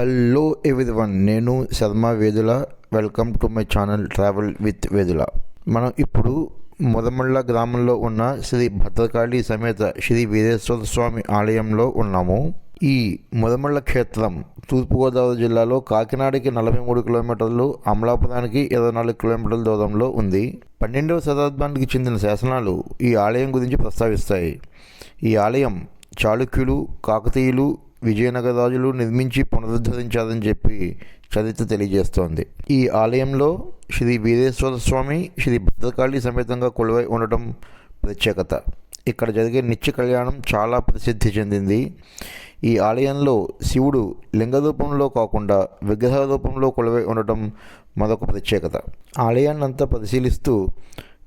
Hello everyone నేను Sharma Vedula. Welcome to my channel travel with Vedula మనం ఇప్పుడు మొదమళ్ళ గ్రామంలో ఉన్న శ్రీ భద్రకాళి సమేత శ్రీ వీరేశ్వర స్వామి ఆలయంలో ఉన్నాము. ఈ మొదమళ్ళ క్షేత్రం తూర్పుగోదావరి జిల్లాలో కాకినాడకి నలభై మూడు కిలోమీటర్లు అమలాపురానికి ఇరవై నాలుగు కిలోమీటర్ల దూరంలో ఉంది. పన్నెండవ శతాబ్దానికి చెందిన శాసనాలు ఈ ఆలయం గురించి ప్రస్తావిస్తాయి. ఈ ఆలయం చాళుక్యులు కాకతీయులు విజయనగర రాజులు నిర్మించి పునరుద్ధరించారని చెప్పి చరిత్ర తెలియజేస్తోంది. ఈ ఆలయంలో శ్రీ వీరేశ్వర స్వామి శ్రీ భద్రకాళి సమేతంగా కొలువై ఉండటం ప్రత్యేకత. ఇక్కడ జరిగే నిత్య కళ్యాణం చాలా ప్రసిద్ధి చెందింది. ఈ ఆలయంలో శివుడు లింగ రూపంలో కాకుండా విగ్రహ రూపంలో కొలువై ఉండటం మరొక ప్రత్యేకత. ఆలయాన్నంతా పరిశీలిస్తూ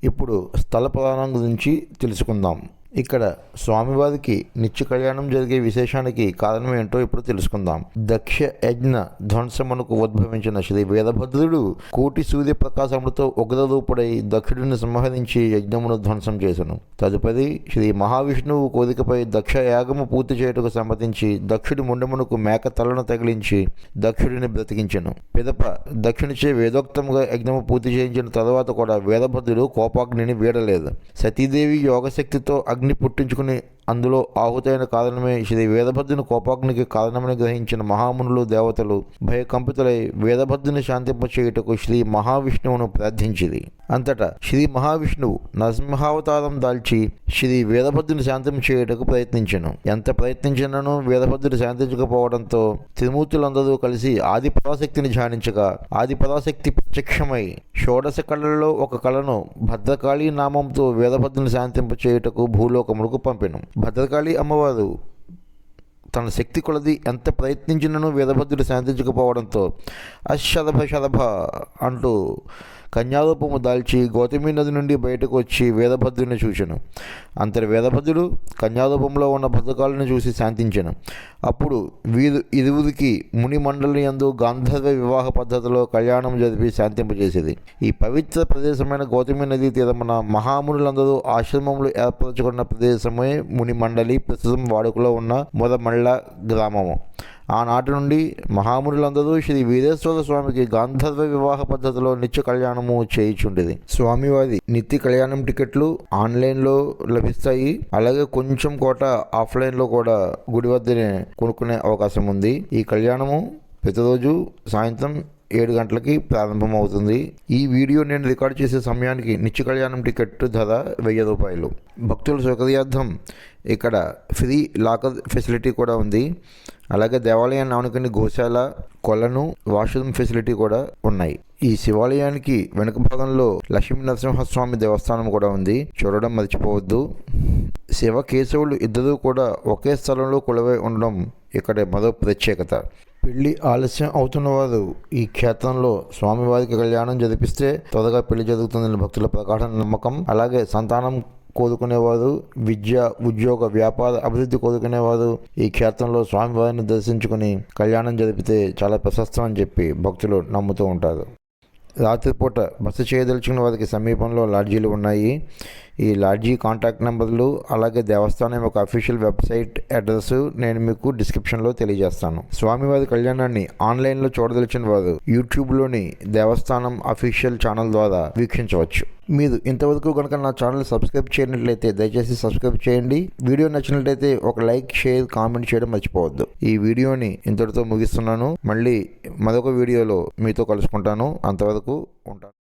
ఇప్పుడు స్థల పురాణం గురించి తెలుసుకుందాం. ఇక్కడ స్వామివారికి నిత్య కళ్యాణం జరిగే విశేషానికి కారణం ఏంటో ఇప్పుడు తెలుసుకుందాం. దక్ష యజ్ఞ ధ్వంసమునకు ఉద్భవించిన శ్రీ వీరభద్రుడు కోటి సూర్య ప్రకాశములతో ఉగ్రరూపుడై దక్షుడిని సంహరించి యజ్ఞమును ధ్వంసం చేసెను. తదుపరి శ్రీ మహావిష్ణువు కోరికపై దక్ష యాగము పూర్తి చేయుటకు సమ్మతించి దక్షుడి ముండమునకు మేక తలను తగిలించి దక్షుడిని బ్రతికించెను. పిదప దక్షునిచే వేదోక్తముగా యజ్ఞము పూర్తి చేయించిన తర్వాత కూడా వీరభద్రుడు కోపాగ్నిని వీడలేదు. సతీదేవి యోగశక్తితో అగ్ని పుట్టించుకుని అందులో ఆహుతైన కారణమే శ్రీ వీరభద్రుని కోపాగ్నికి కారణమని గ్రహించిన మహామునులు దేవతలు భయకంపితులై వీరభద్రుని శాంతింపచేయుటకు శ్రీ మహావిష్ణువును ప్రార్థించింది అంతటా శ్రీ మహావిష్ణువు నరసింహావతారం దాల్చి శ్రీ వీరభద్రుని శాంతం చేయుటకు ప్రయత్నించను. ఎంత ప్రయత్నించినను వీరభద్రుడు శాంతించకపోవడంతో త్రిమూర్తులందరూ కలిసి ఆది పరాశక్తిని ధ్యానించగా ఆది పరాశక్తి ప్రత్యక్షమై షోడశ కళలలో ఒక కళను భద్రకాళీ నామంతో వీరభద్రుని శాంతింప చేయుటకు భూలోకములకు పంపెను. భద్రకాళి అమ్మవారు తన శక్తి కొలది ఎంత ప్రయత్నించినను వీరభద్రుడు శాంతించకపోవడంతో అశరభ శరభ అంటూ కన్యారూపము దాల్చి గౌతమి నది నుండి బయటకు వచ్చి వీరభద్రుని చూశాను అంతటి వేదభద్రుడు కన్యారూపంలో ఉన్న భద్రకాలను చూసి శాంతించాను. అప్పుడు వీరు ఇరువురికి ముని మండలి యందు గాంధర్వ వివాహ పద్ధతిలో కళ్యాణం జరిపి శాంతింపజేసేది. ఈ పవిత్ర ప్రదేశమైన గౌతమి నది తీరమున మహామునులందరూ ఆశ్రమములు ఏర్పరచుకున్న ప్రదేశమే ముని మండలి ప్రస్తుతం వాడుకలో ఉన్న మొదమళ్ళ గ్రామము. ఆనాటి నుండి మహామునులందరూ శ్రీ వీరేశ్వర స్వామికి గాంధర్వ వివాహ పద్ధతిలో నిత్య కళ్యాణము చేయిచుండేది. స్వామివారి నిత్య కళ్యాణం టికెట్లు ఆన్లైన్లో లభిస్తాయి. అలాగే కొంచెం కోట ఆఫ్లైన్లో కూడా గుడి వద్దనే కొనుక్కునే అవకాశం ఉంది. ఈ కళ్యాణము ప్రతిరోజు సాయంత్రం ఏడు గంటలకి ప్రారంభమవుతుంది. ఈ వీడియో నేను రికార్డ్ చేసే సమయానికి నిత్య కళ్యాణం టికెట్ ధర వెయ్యి రూపాయలు. భక్తుల సౌకర్యార్థం ఇక్కడ ఫ్రీ లాకర్ ఫెసిలిటీ కూడా ఉంది. అలాగే దేవాలయాన్ని ఆనుకుని గోశాల కొలను వాష్రూమ్ ఫెసిలిటీ కూడా ఉన్నాయి. ఈ శివాలయానికి వెనుక భాగంలో లక్ష్మీ నరసింహస్వామి దేవస్థానం కూడా ఉంది. చూడడం మర్చిపోవద్దు. శివ కేశవులు ఇద్దరూ కూడా ఒకే స్థలంలో కొలువై ఉండడం ఇక్కడ మరో ప్రత్యేకత. పెళ్ళి ఆలస్యం అవుతున్న వారు ఈ క్షేత్రంలో స్వామివారికి కళ్యాణం జరిపిస్తే త్వరగా పెళ్ళి జరుగుతుందని భక్తుల ప్రకాశన నమ్మకం. అలాగే సంతానం కోరుకునేవారు. విద్య ఉద్యోగ వ్యాపార అభివృద్ధి కోరుకునేవారు. ఈ క్షేత్రంలో స్వామివారిని దర్శించుకుని కళ్యాణం జరిపితే చాలా ప్రశస్తం అని చెప్పి భక్తులు నమ్ముతూ ఉంటారు. రాత్రిపూట బస చేయదలుచుకున్న వారికి సమీపంలో లాడ్జీలు ఉన్నాయి. ఈ లాడ్జీ కాంటాక్ట్ నెంబర్లు అలాగే దేవస్థానం యొక్క అఫీషియల్ వెబ్సైట్ అడ్రస్ నేను మీకు డిస్క్రిప్షన్లో తెలియజేస్తాను. స్వామివారి కళ్యాణాన్ని ఆన్లైన్లో చూడదలిచిన వారు యూట్యూబ్లోని దేవస్థానం అఫీషియల్ ఛానల్ ద్వారా వీక్షించవచ్చు. మీరు ఇంతవరకు కనుక నా ఛానల్ సబ్స్క్రైబ్ చేయనట్లయితే దయచేసి సబ్స్క్రైబ్ చేయండి. వీడియో నచ్చినట్లయితే ఒక లైక్ షేర్ కామెంట్ చేయడం మర్చిపోవద్దు. ఈ వీడియోని ఇంతటితో ముగిస్తున్నాను. మళ్ళీ మరొక వీడియోలో మీతో కలుసుకుంటాను. అంతవరకు ఉంటాను